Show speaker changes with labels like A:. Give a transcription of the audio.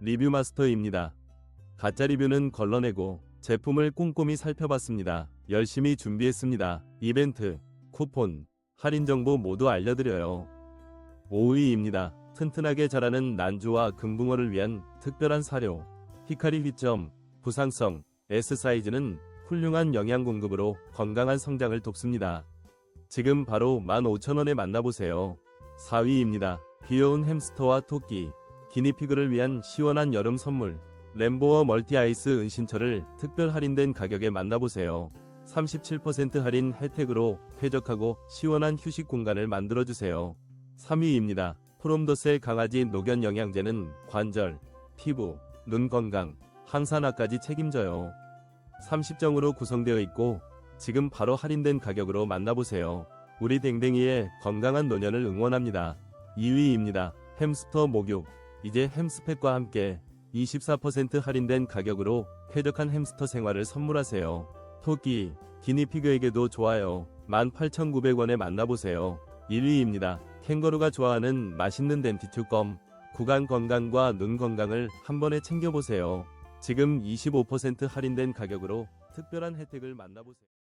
A: 리뷰 마스터입니다. 가짜 리뷰는 걸러내고 제품을 꼼꼼히 살펴봤습니다. 열심히 준비했습니다. 이벤트, 쿠폰, 할인 정보 모두 알려드려요. 5위입니다. 튼튼하게 자라는 난주와 금붕어를 위한 특별한 사료. 히카리 휘점, 부상성, S 사이즈는 훌륭한 영양 공급으로 건강한 성장을 돕습니다. 지금 바로 15,000원에 만나보세요. 4위입니다. 귀여운 햄스터와 토끼, 기니피그를 위한 시원한 여름 선물. 램보어 멀티 아이스 은신처를 특별 할인된 가격에 만나보세요. 37% 할인 혜택으로 쾌적하고 시원한 휴식 공간을 만들어주세요. 3위입니다. 프롬더셀 강아지 녹연 영양제는 관절, 피부, 눈 건강, 항산화까지 책임져요. 30정으로 구성되어 있고 지금 바로 할인된 가격으로 만나보세요. 우리 댕댕이의 건강한 노년을 응원합니다. 2위입니다. 햄스터 목욕. 이제 햄스팩과 함께 24% 할인된 가격으로 쾌적한 햄스터 생활을 선물하세요. 토끼, 기니피그에게도 좋아요. 18,900원에 만나보세요. 1위입니다. 캥거루가 좋아하는 맛있는 덴티튜 껌. 구강 건강과 눈 건강을 한 번에 챙겨보세요. 지금 25% 할인된 가격으로 특별한 혜택을 만나보세요.